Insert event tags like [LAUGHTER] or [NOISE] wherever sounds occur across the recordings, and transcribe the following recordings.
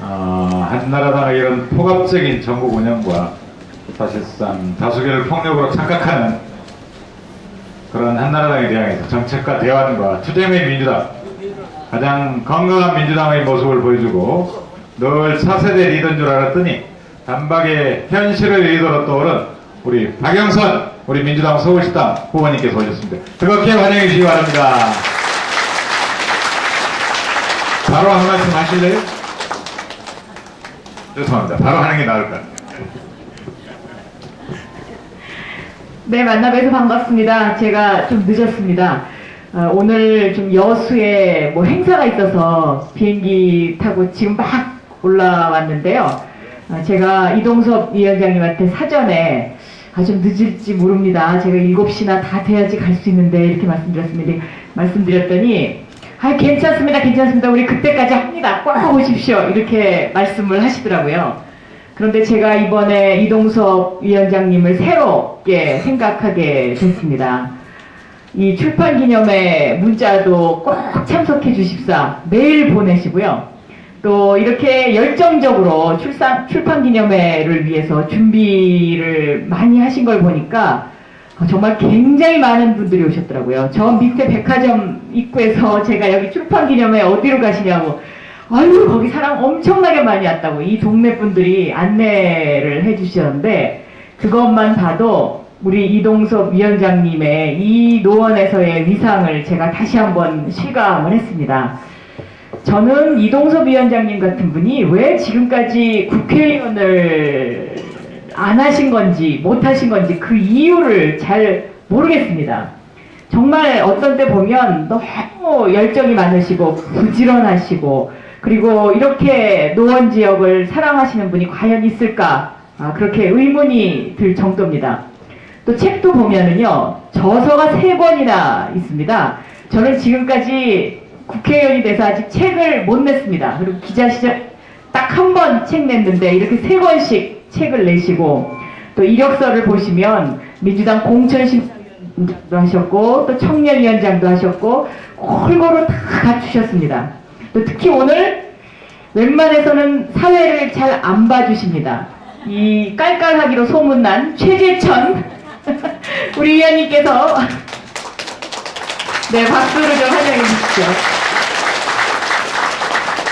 어, 한나라당의 이런 포괄적인 전국 운영과 사실상 다수결을 폭력으로 착각하는 그런 한나라당에 대항해서 정책과 대안과 투쟁의 민주당 가장 건강한 민주당의 모습을 보여주고 늘 차세대 리더인 줄 알았더니 단박에 현실의 리더로 떠오른 우리 박영선 우리 민주당 서울시당 후보님께서 오셨습니다. 뜨겁게 환영해 주시기 바랍니다. 바로 한 말씀 하실래요? 죄송합니다. 바로 하는 게 나을 것 같아요. 네, 만나뵈서 반갑습니다. 제가 좀 늦었습니다. 어, 오늘 좀 여수에 뭐 행사가 있어서 비행기 타고 지금 막 올라왔는데요. 어, 제가 이동섭 위원장님한테 사전에 아, 좀 늦을지 모릅니다. 제가 7시나 다 돼야지 갈 수 있는데 이렇게 말씀드렸습니다. 말씀드렸더니 아, 괜찮습니다. 괜찮습니다. 우리 그때까지 합니다. 꼭 오십시오. 이렇게 말씀을 하시더라고요. 그런데 제가 이번에 이동섭 위원장님을 새롭게 생각하게 됐습니다. 이 출판 기념회 문자도 꼭 참석해 주십사 매일 보내시고요. 또 이렇게 열정적으로 출산, 출판 기념회를 위해서 준비를 많이 하신 걸 보니까 어, 정말 굉장히 많은 분들이 오셨더라고요. 저 밑에 백화점 입구에서 제가 여기 출판 기념회 어디로 가시냐고 아유 거기 사람 엄청나게 많이 왔다고 이 동네 분들이 안내를 해주셨는데 그것만 봐도 우리 이동섭 위원장님의 이 노원에서의 위상을 제가 다시 한번 실감을 했습니다. 저는 이동섭 위원장님 같은 분이 왜 지금까지 국회의원을 안 하신 건지 못 하신 건지 그 이유를 잘 모르겠습니다. 정말 어떤 때 보면 너무 열정이 많으시고 부지런하시고 그리고 이렇게 노원 지역을 사랑하시는 분이 과연 있을까 아, 그렇게 의문이 들 정도입니다. 또 책도 보면은요 저서가 세 권이나 있습니다. 저는 지금까지 국회의원이 돼서 아직 책을 못 냈습니다. 그리고 기자 시절 딱 한 번 책 냈는데 이렇게 세 권씩 책을 내시고 또 이력서를 보시면 민주당 공천심사위원장도 하셨고 또 청년위원장도 하셨고 골고루 다 갖추셨습니다. 또 특히 오늘 웬만해서는 사회를 잘 안 봐주십니다. 이 깔깔하기로 소문난 최재천 [LAUGHS] 우리 위원님께서 [LAUGHS] 네 박수를 좀 환영해 주십시오.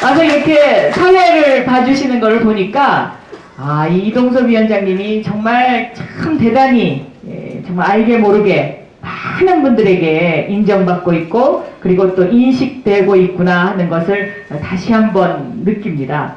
와서 이렇게 사회를 봐주시는 것을 보니까 아, 이 이동섭 위원장님이 정말 참 대단히 예, 정말 알게 모르게 많은 분들에게 인정받고 있고 그리고 또 인식되고 있구나 하는 것을 다시 한번 느낍니다.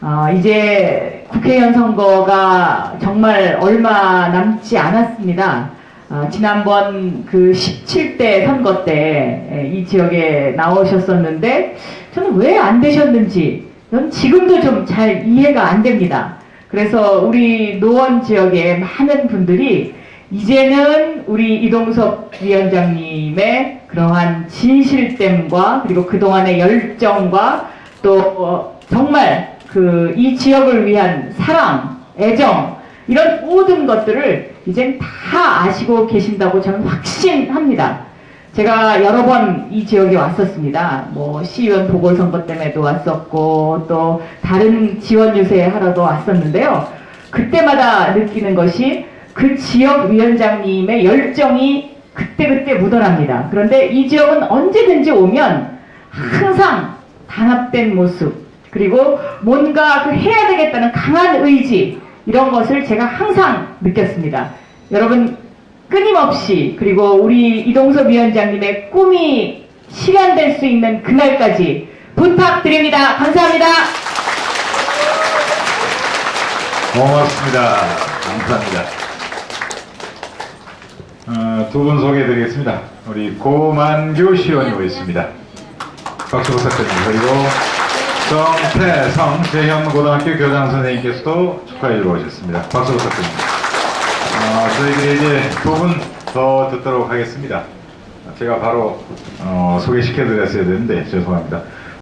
어, 이제 국회의원 선거가 정말 얼마 남지 않았습니다. 어, 지난번 그 17대 선거 때 이 지역에 나오셨었는데 저는 왜 안 되셨는지 전 지금도 좀 잘 이해가 안 됩니다. 그래서 우리 노원 지역의 많은 분들이 이제는 우리 이동섭 위원장님의 그러한 진실됨과 그리고 그동안의 열정과 또 어, 정말 그 이 지역을 위한 사랑, 애정 이런 모든 것들을 이젠 다 아시고 계신다고 저는 확신합니다. 제가 여러 번 이 지역에 왔었습니다. 뭐 시의원 보궐선거 때문에도 왔었고 또 다른 지원 유세 하러도 왔었는데요. 그때마다 느끼는 것이 그 지역 위원장님의 열정이 그때그때 묻어납니다. 그런데 이 지역은 언제든지 오면 항상 단합된 모습 그리고 뭔가 그 해야 되겠다는 강한 의지 이런 것을 제가 항상 느꼈습니다. 여러분 끊임없이 그리고 우리 이동섭 위원장님의 꿈이 실현될 수 있는 그날까지 부탁드립니다. 감사합니다. 고맙습니다. 감사합니다. 어, 두분 소개해드리겠습니다. 우리 고만규 시원이 오셨습니다. 박수 부탁드립니다. 그리고 정태성 재현고등학교 교장 선생님께서도 축하해 주러 오셨습니다. 박수 부탁드립니다. 어, 저희들이 이제 두 분 더 듣도록 하겠습니다. 제가 바로 어, 소개시켜드렸어야 되는데 죄송합니다.